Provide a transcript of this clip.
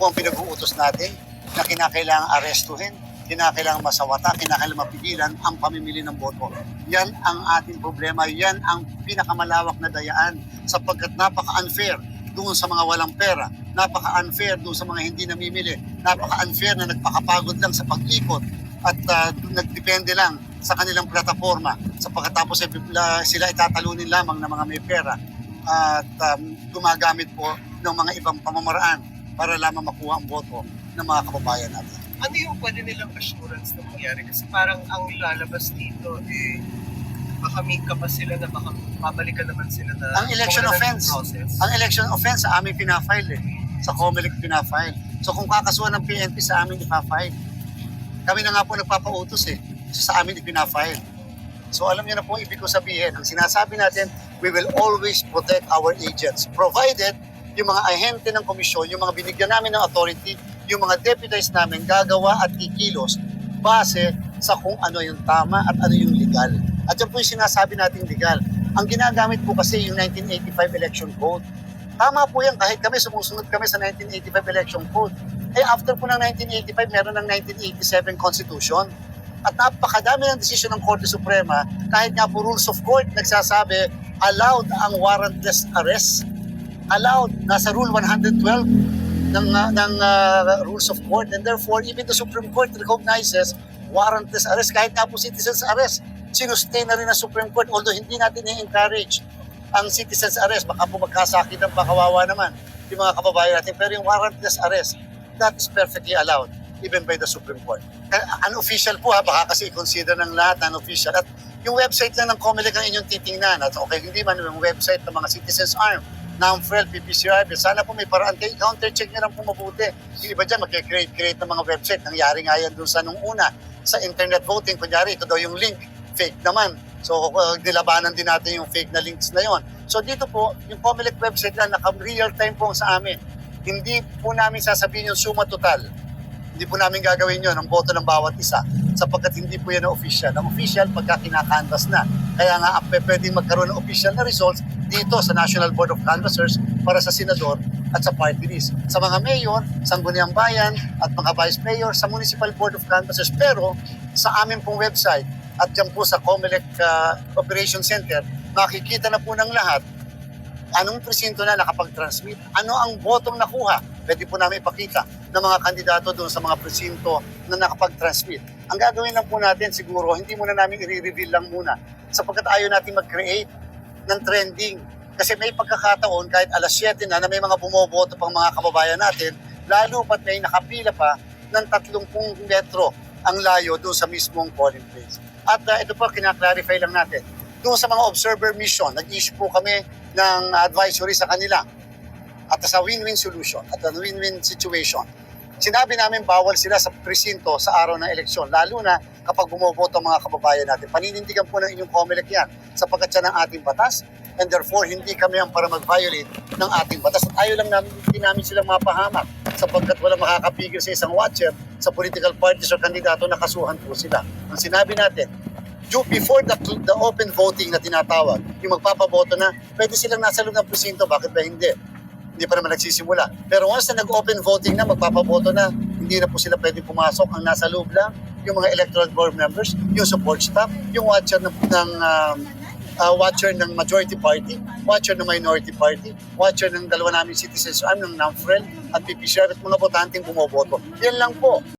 po ang pinag-uutos natin na kinakailangang arestuhin, kinakailangang masawata, kinakailangang mapigilan ang pamimili ng boto. Yan ang ating problema, yan ang pinakamalawak na dayaan sapagkat napaka-unfair doon sa mga walang pera, napaka-unfair doon sa mga hindi namimili, napaka-unfair na nagpakapagod lang sa pag-ikot at ah, nagdepende lang sa kanilang plataforma sa pagkatapos bigla sila itatalunin lamang ng mga may pera at um, gumagamit po ng mga ibang pamamaraan para lamang makuha ang boto ng mga kababayan natin. Ano yung pwede nilang assurance na mangyari? Kasi parang ang lalabas dito, eh, baka may ka pa sila na baka babalikan naman sila na Ang election offense. Ang election offense sa amin pinafile eh. Sa COMELEC pinafile. So kung kakasuhan ng PNP sa amin ipafile. Kami na nga po nagpapautos eh. So, sa amin ipinafile. So alam niyo na po ibig ko sabihin. Ang sinasabi natin, we will always protect our agents. Provided yung mga ahente ng komisyon, yung mga binigyan namin ng authority, yung mga deputized namin gagawa at kikilos base sa kung ano yung tama at ano yung legal. At yan po yung sinasabi nating legal. Ang ginagamit po kasi yung 1985 election code. Tama po yan kahit kami sumusunod kami sa 1985 election code. Eh after po ng 1985, meron ng 1987 constitution. At napakadami ng desisyon ng Korte Suprema, kahit nga po rules of court nagsasabi, allowed ang warrantless arrest. Allowed, nasa Rule 112 ng, uh, ng uh, rules of court. And therefore, even the Supreme Court recognizes warrantless arrest, kahit nga citizen's arrest. Sinustain na rin ng Supreme Court, although hindi natin i-encourage ang citizen's arrest. Baka po magkasakit ang pakawawa naman yung mga kababayan natin. Pero yung warrantless arrest, that is perfectly allowed even by the Supreme Court. Unofficial po ha, baka kasi i-consider ng lahat unofficial. At yung website lang ng COMELEC ang inyong titingnan. At okay, hindi man yung website ng mga Citizens Arm, NAMFREL, PPCR, sana po may paraan kayo, counter-check nyo lang po mabuti. Yung iba dyan, mag-create-create ng mga website. Nangyari nga yan dun sa nung una, sa internet voting. Kunyari, ito daw yung link, fake naman. So, uh, nilabanan din natin yung fake na links na yon. So, dito po, yung COMELEC website lang, naka-real time po sa amin. Hindi po namin sasabihin yung suma total. Hindi po namin gagawin yon ang boto ng bawat isa sapagkat hindi po yan ang official. Ang official pagka kinakanvas na. Kaya nga pwedeng magkaroon ng official na results dito sa National Board of Canvassers para sa senador at sa party list. Sa mga mayor, sangguniang bayan at mga vice mayor sa Municipal Board of Canvassers. Pero sa amin pong website at yan po sa COMELEC uh, Operation Center, makikita na po ng lahat anong presinto na nakapag-transmit, ano ang botong nakuha. Pwede po namin ipakita ng mga kandidato doon sa mga presinto na nakapag-transmit. Ang gagawin lang po natin siguro, hindi muna namin i-reveal lang muna sapagkat ayaw natin mag-create ng trending. Kasi may pagkakataon kahit alas 7 na na may mga bumoboto pang mga kababayan natin, lalo pat may nakapila pa ng 30 metro ang layo doon sa mismong polling place. At uh, ito po, kinaklarify lang natin. Doon sa mga observer mission, nag-issue po kami ng advisory sa kanila at sa win-win solution at a win-win situation. Sinabi namin bawal sila sa presinto sa araw ng eleksyon, lalo na kapag bumoboto ang mga kababayan natin. Paninindigan po ng inyong COMELEC yan sapagkat siya ng ating batas and therefore hindi kami ang para mag-violate ng ating batas. At ayaw lang namin, hindi namin silang mapahamak sapagkat wala makakapigil sa isang watcher sa political parties o kandidato na kasuhan po sila. Ang sinabi natin, before the, the open voting na tinatawag, yung magpapaboto na, pwede silang nasa loob ng presinto, bakit ba hindi? Hindi pa naman nagsisimula. Pero once na nag-open voting na, magpapaboto na, hindi na po sila pwede pumasok. Ang nasa loob lang, yung mga electoral board members, yung support staff, yung watcher ng, ng um, uh, watcher ng majority party, watcher ng minority party, watcher ng dalawa namin citizens arm ng NAMFREL at PPCR at mga botanteng bumoboto. Yan lang po.